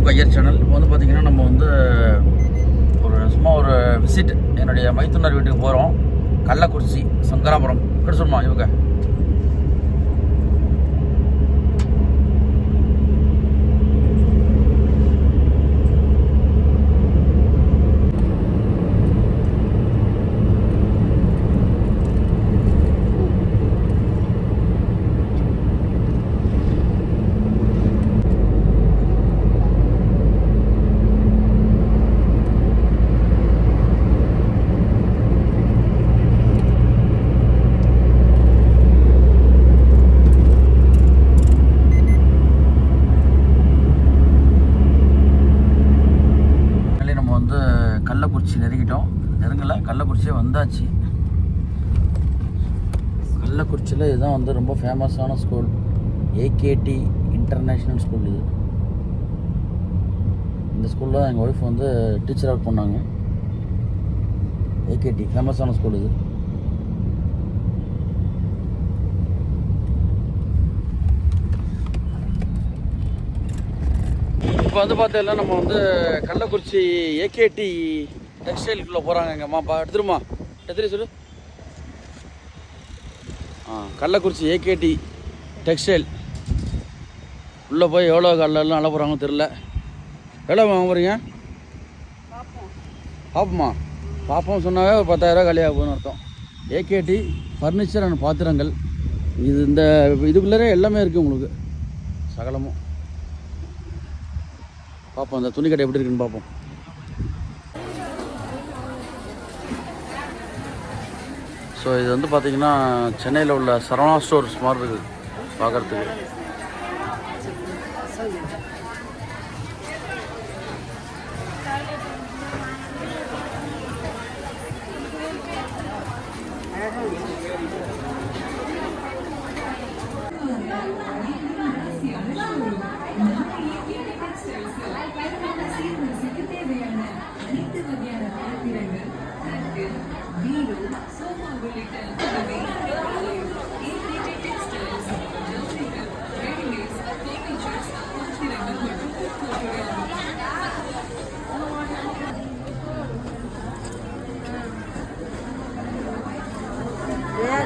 Hello கையர் channel இப்போ வந்து பார்த்தீங்கன்னா நம்ம வந்து ஒரு சும்மா ஒரு விசிட் என்னுடைய மைத்துனர் வீட்டுக்கு போகிறோம் கள்ளக்குறிச்சி சங்கராபுரம். இப்படி சொல்லுமா இவங்க அதனாலே நம்ம வந்து கள்ளக்குறிச்சி நெருங்கிட்டோம் நெருங்கலை கள்ளக்குறிச்சியே வந்தாச்சு. கள்ளக்குறிச்சியில் இதுதான் வந்து ரொம்ப ஃபேமஸான ஸ்கூல் ஏகேடி இன்டர்நேஷ்னல் ஸ்கூல் இது. இந்த ஸ்கூலில் எங்கள் ஒய்ஃப் வந்து டீச்சர் ஒர்க் பண்ணாங்க. ஏகேடி ஃபேமஸான ஸ்கூல் இது. இப்போ வந்து பார்த்தீங்கன்னா நம்ம வந்து கள்ளக்குறிச்சி ஏகேடி டெக்ஸ்டைலுக்குள்ளே போகிறாங்க எங்கள் அம்மா அப்பா எடுத்துருமா? எத்தனை சொல்லு? ஆ கள்ளக்குறிச்சி ஏகேடி டெக்ஸ்டைல் உள்ளே போய் எவ்வளோ கல்லெல்லாம் அள்ள போகிறாங்கன்னு தெரில எவ்வளோ வாங்க போகிறீங்க பார்ப்போமா பார்ப்போம் சொன்னாவே ஒரு பத்தாயிரரூவா காலியாக போகணும்னு அர்த்தம். ஏகேடி ஃபர்னிச்சர் அண்ட் பாத்திரங்கள். இது இந்த இதுக்குள்ளே எல்லாமே இருக்குது உங்களுக்கு. சகலமும். பார்ப்போம் அந்த துணி கடை எப்படி இருக்குன்னு பார்ப்போம் ஸோ இது வந்து பார்த்திங்கன்னா சென்னையில் உள்ள சரவணா ஸ்டோர்ஸ் மாதிரி இருக்குது பார்க்குறதுக்கு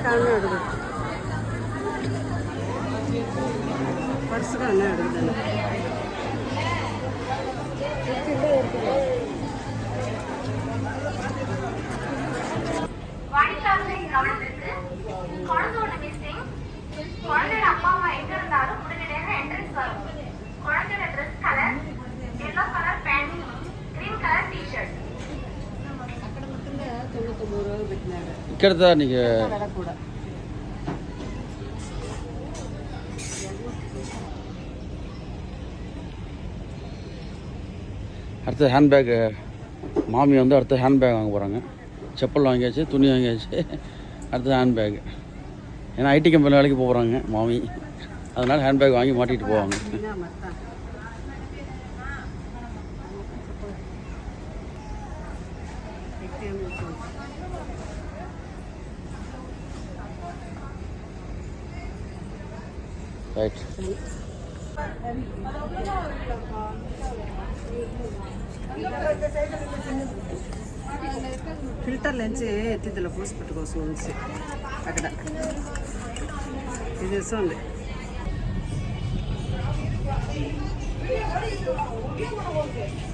കാണുന്ന എടുക്കും പർസ് കാണാൻ എടുക്കുന്നത് మొత్తంగా తొమ్మిది తొమ్మిది రోజులు పెట్టినాడు இக்கடுத்தா நீங்கள் అక్కడ కూడా அடுத்து ஹேண்ட்பேக்கு மாமி வந்து அடுத்து ஹேண்ட்பேக் வாங்க போகிறாங்க செப்பல் வாங்கியாச்சு துணி வாங்கியாச்சு அடுத்து ஹேண்ட்பேக் ஏன்னா ஐடி கம்பெனி வேலைக்கு போகிறாங்க மாமி அதனால் ஹேண்ட்பேக் வாங்கி மாட்டிகிட்டு போவாங்க family. Right. ఫిల్టర్ నుంచి ఎత్తిదిలో పోసి పెట్టుకోసం ఉంచి అక్కడ ఇది వేస్తుంది Thank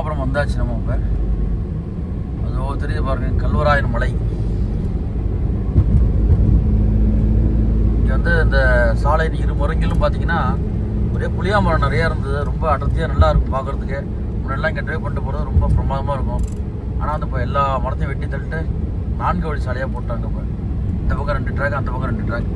அழகாபுரம் வந்தாச்சு நம்ம இப்போ அதோ தெரியுது பாருங்க கல்வராயன் மலை. இங்கே வந்து இந்த சாலையின் இரு முறங்கிலும் பார்த்தீங்கன்னா ஒரே புளியா மரம் நிறையா இருந்தது. ரொம்ப அடர்த்தியாக நல்லா இருக்கும் பார்க்குறதுக்கு முன்னெல்லாம் இங்கே ட்ரைவ் பண்ணிட்டு போகிறது ரொம்ப பிரமாதமாக இருக்கும். ஆனால் வந்து இப்போ எல்லா மரத்தையும் வெட்டி தள்ளிட்டு நான்கு வழி சாலையாக போட்டாங்க இப்போ. இந்த பக்கம் ரெண்டு ட்ராக் அந்த பக்கம் ரெண்டு ட்ராக்